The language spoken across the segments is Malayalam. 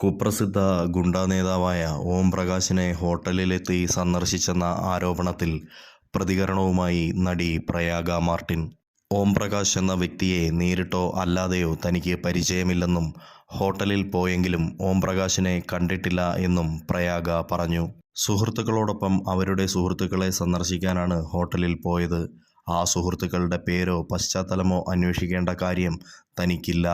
കുപ്രസിദ്ധ ഗുണ്ടാ നേതാവായ ഓം പ്രകാശിനെ ഹോട്ടലിലെത്തി സന്ദർശിച്ചെന്ന ആരോപണത്തിൽ പ്രതികരണവുമായി നടി പ്രയാഗ മാർട്ടിൻ. ഓം പ്രകാശ് എന്ന വ്യക്തിയെ നേരിട്ടോ അല്ലാതെയോ തനിക്ക് പരിചയമില്ലെന്നും ഹോട്ടലിൽ പോയെങ്കിലും ഓം പ്രകാശിനെ കണ്ടിട്ടില്ല എന്നും പ്രയാഗ പറഞ്ഞു. സുഹൃത്തുക്കളോടൊപ്പം അവരുടെ സുഹൃത്തുക്കളെ സന്ദർശിക്കാനാണ് ഹോട്ടലിൽ പോയത്. ആ സുഹൃത്തുക്കളുടെ പേരോ പശ്ചാത്തലമോ അന്വേഷിക്കേണ്ട കാര്യം തനിക്കില്ല.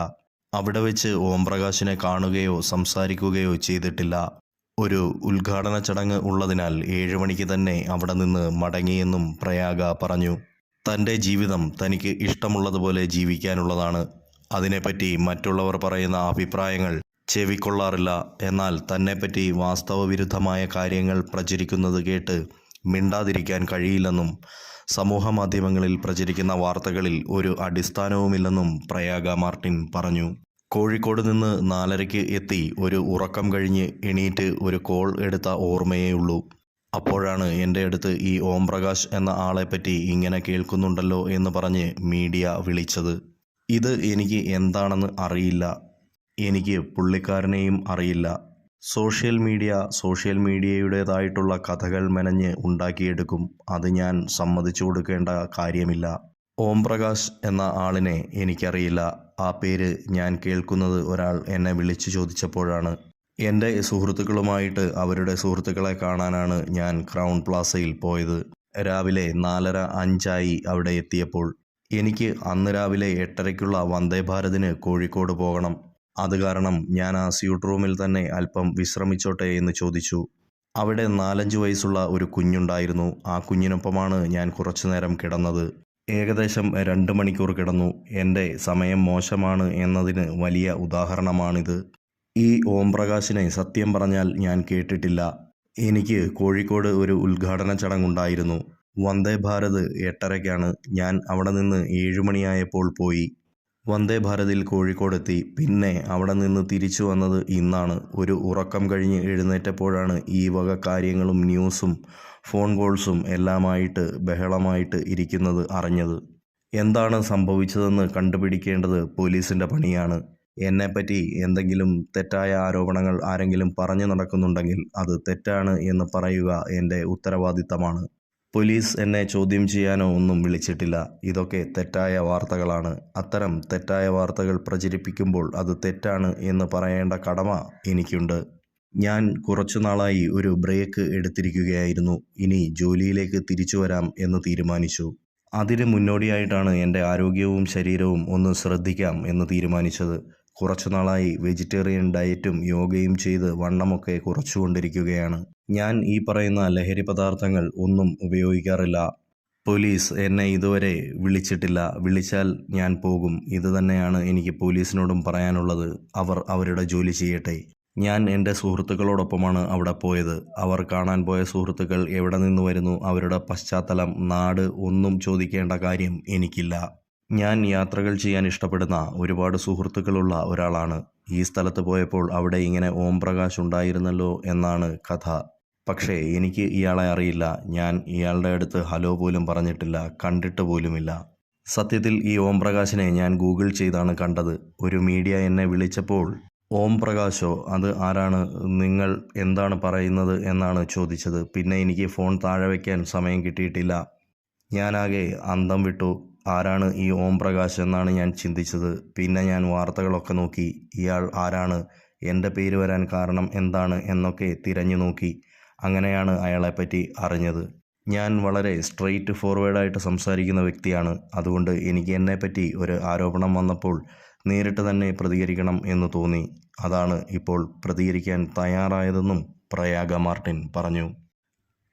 അവിടെ വെച്ച് ഓംപ്രകാശിനെ കാണുകയോ സംസാരിക്കുകയോ ചെയ്തിട്ടില്ല. ഒരു ഉദ്ഘാടന ചടങ്ങ് ഉള്ളതിനാൽ ഏഴു മണിക്ക് തന്നെ അവിടെ നിന്ന് മടങ്ങിയെന്നും പ്രയാഗ പറഞ്ഞു. തന്റെ ജീവിതം തനിക്ക് ഇഷ്ടമുള്ളതുപോലെ ജീവിക്കാനുള്ളതാണ്. അതിനെപ്പറ്റി മറ്റുള്ളവർ പറയുന്ന അഭിപ്രായങ്ങൾ ചെവിക്കൊള്ളാറില്ല. എന്നാൽ തന്നെപ്പറ്റി വാസ്തവവിരുദ്ധമായ കാര്യങ്ങൾ പ്രചരിക്കുന്നത് കേട്ട് മിണ്ടാതിരിക്കാൻ കഴിയില്ലെന്നും സമൂഹ മാധ്യമങ്ങളിൽ പ്രചരിക്കുന്ന വാർത്തകളിൽ ഒരു അടിസ്ഥാനവുമില്ലെന്നും പ്രയാഗ മാർട്ടിൻ പറഞ്ഞു. കോഴിക്കോട് നിന്ന് നാലരയ്ക്ക് എത്തി ഒരു ഉറക്കം കഴിഞ്ഞ് എണീറ്റ് ഒരു കോൾ എടുത്ത ഓർമ്മയേ ഉള്ളൂ. അപ്പോഴാണ് എന്റെ അടുത്ത് ഈ ഓം പ്രകാശ് എന്ന ആളെപ്പറ്റി ഇങ്ങനെ കേൾക്കുന്നുണ്ടല്ലോ എന്ന് പറഞ്ഞ് മീഡിയ വിളിച്ചത്. ഇത് എനിക്ക് എന്താണെന്ന് അറിയില്ല. എനിക്ക് പുള്ളിക്കാരനെയും അറിയില്ല. സോഷ്യൽ മീഡിയ സോഷ്യൽ മീഡിയയുടേതായിട്ടുള്ള കഥകൾ മെനഞ്ഞ് ഉണ്ടാക്കിയെടുക്കും. അത് ഞാൻ സമ്മതിച്ചു കൊടുക്കേണ്ട കാര്യമില്ല. ഓം പ്രകാശ് എന്ന ആളിനെ എനിക്കറിയില്ല. ആ പേര് ഞാൻ കേൾക്കുന്നത് ഒരാൾ എന്നെ വിളിച്ചു ചോദിച്ചപ്പോഴാണ്. എന്റെ സുഹൃത്തുക്കളുമായിട്ട് അവരുടെ സുഹൃത്തുക്കളെ കാണാനാണ് ഞാൻ ക്രൗൺ പ്ലാസയിൽ പോയത്. രാവിലെ നാലര അഞ്ചായി അവിടെ എത്തിയപ്പോൾ എനിക്ക് അന്ന് രാവിലെ എട്ടരയ്ക്കുള്ള വന്ദേ ഭാരതിന് കോഴിക്കോട് പോകണം. അത് കാരണം ഞാൻ ആ സ്യൂട്ട് റൂമിൽ തന്നെ അല്പം വിശ്രമിച്ചോട്ടെ എന്ന് ചോദിച്ചു. അവിടെ നാലഞ്ച് വയസ്സുള്ള ഒരു കുഞ്ഞുണ്ടായിരുന്നു. ആ കുഞ്ഞിനൊപ്പമാണ് ഞാൻ കുറച്ചു നേരം കിടന്നത്. ഏകദേശം രണ്ട് മണിക്കൂർ കിടന്നു. എന്റെ സമയം മോശമാണ് എന്നതിന് വലിയ ഉദാഹരണമാണിത്. ഈ ഓംപ്രകാശിനെ സത്യം പറഞ്ഞാൽ ഞാൻ കേട്ടിട്ടില്ല. എനിക്ക് കോഴിക്കോട് ഒരു ഉദ്ഘാടന ചടങ്ങുണ്ടായിരുന്നു. വന്ദേ ഭാരത് എട്ടരയ്ക്കാണ്. ഞാൻ അവിടെ നിന്ന് ഏഴുമണിയായപ്പോൾ പോയി. വന്ദേ ഭാരതിൽ കോഴിക്കോടെത്തി. പിന്നെ അവിടെ നിന്ന് തിരിച്ചു വന്നത് ഇന്നാണ്. ഒരു ഉറക്കം കഴിഞ്ഞ് എഴുന്നേറ്റപ്പോഴാണ് ഈ വക കാര്യങ്ങളും ന്യൂസും ഫോൺ കോൾസും എല്ലാമായിട്ട് ബഹളമായിട്ട് ഇരിക്കുന്നത് അറിഞ്ഞത്. എന്താണ് സംഭവിച്ചതെന്ന് കണ്ടുപിടിക്കേണ്ടത് പോലീസിന്റെ പണിയാണ്. എന്നെപ്പറ്റി എന്തെങ്കിലും തെറ്റായ ആരോപണങ്ങൾ ആരെങ്കിലും പറഞ്ഞു നടക്കുന്നുണ്ടെങ്കിൽ അത് തെറ്റാണ് എന്ന് പറയുക എന്റെ ഉത്തരവാദിത്തമാണ്. പോലീസ് എന്നെ ചോദ്യം ചെയ്യാനോ ഒന്നും വിളിച്ചിട്ടില്ല. ഇതൊക്കെ തെറ്റായ വാർത്തകളാണ്. അത്തരം തെറ്റായ വാർത്തകൾ പ്രചരിപ്പിക്കുമ്പോൾ അത് തെറ്റാണ് എന്ന് പറയേണ്ട കടമ എനിക്കുണ്ട്. ഞാൻ കുറച്ചു നാളായി ഒരു ബ്രേക്ക് എടുത്തിരിക്കുകയായിരുന്നു. ഇനി ജോലിയിലേക്ക് തിരിച്ചു വരാം എന്ന് തീരുമാനിച്ചു. അതിന് മുന്നോടിയായിട്ടാണ് എന്റെ ആരോഗ്യവും ശരീരവും ഒന്ന് ശ്രദ്ധിക്കാം എന്ന് തീരുമാനിച്ചത്. കുറച്ചു നാളായി വെജിറ്റേറിയൻ ഡയറ്റും യോഗയും ചെയ്ത് വണ്ണമൊക്കെ കുറച്ചുകൊണ്ടിരിക്കുകയാണ്. ഞാൻ ഈ പറയുന്ന ലഹരി പദാർത്ഥങ്ങൾ ഒന്നും ഉപയോഗിക്കാറില്ല. പോലീസ് എന്നെ ഇതുവരെ വിളിച്ചിട്ടില്ല. വിളിച്ചാൽ ഞാൻ പോകും. ഇത് തന്നെയാണ് എനിക്ക് പോലീസിനോടും പറയാനുള്ളത്. അവർ അവരുടെ ജോലി ചെയ്യട്ടെ. ഞാൻ എന്റെ സുഹൃത്തുക്കളോടൊപ്പമാണ് അവിടെ പോയത്. അവർ കാണാൻ പോയ സുഹൃത്തുക്കൾ എവിടെ നിന്ന് വരുന്നു? അവരുടെ പശ്ചാത്തലം നാട് ഒന്നും ചോദിക്കേണ്ട കാര്യം എനിക്കില്ല. ഞാൻ യാത്രകൾ ചെയ്യാൻ ഇഷ്ടപ്പെടുന്ന ഒരുപാട് സുഹൃത്തുക്കളുള്ള ഒരാളാണ്. ഈ സ്ഥലത്ത് പോയപ്പോൾ അവിടെ ഇങ്ങനെ ഓം പ്രകാശ് ഉണ്ടായിരുന്നല്ലോ എന്നാണ് കഥ. പക്ഷേ എനിക്ക് ഇയാളെ അറിയില്ല. ഞാൻ ഇയാളുടെ അടുത്ത് ഹലോ പോലും പറഞ്ഞിട്ടില്ല കണ്ടിട്ട് പോലുമില്ല. സത്യത്തിൽ ഈ ഓം പ്രകാശിനെ ഞാൻ ഗൂഗിൾ ചെയ്താണ് കണ്ടത്. ഒരു മീഡിയ എന്നെ വിളിച്ചപ്പോൾ ഓം പ്രകാശോ അത് ആരാണ്? നിങ്ങൾ എന്താണ് പറയുന്നത്? എന്നാണ് ചോദിച്ചത്. പിന്നെ എനിക്ക് ഫോൺ താഴെ വയ്ക്കാൻ സമയം കിട്ടിയിട്ടില്ല. ഞാനാകെ അന്തം വിട്ടു. ആരാണ് ഈ ഓം പ്രകാശ് എന്നാണ് ഞാൻ ചിന്തിച്ചത്. പിന്നെ ഞാൻ വാർത്തകളൊക്കെ നോക്കി. ഇയാൾ ആരാണ്? എന്റെ പേര് വരാൻ കാരണം എന്താണ്? എന്നൊക്കെ തിരഞ്ഞു നോക്കി. അങ്ങനെയാണ് അയാളെപ്പറ്റി അറിഞ്ഞത്. ഞാൻ വളരെ സ്ട്രെയിറ്റ് ഫോർവേഡായിട്ട് സംസാരിക്കുന്ന വ്യക്തിയാണ്. അതുകൊണ്ട് എനിക്ക് എന്നെപ്പറ്റി ഒരു ആരോപണം വന്നപ്പോൾ നേരിട്ട് തന്നെ പ്രതികരിക്കണം എന്ന് തോന്നി. അതാണ് ഇപ്പോൾ പ്രതികരിക്കാൻ തയ്യാറായതെന്നും പ്രയാഗ മാർട്ടിൻ പറഞ്ഞു.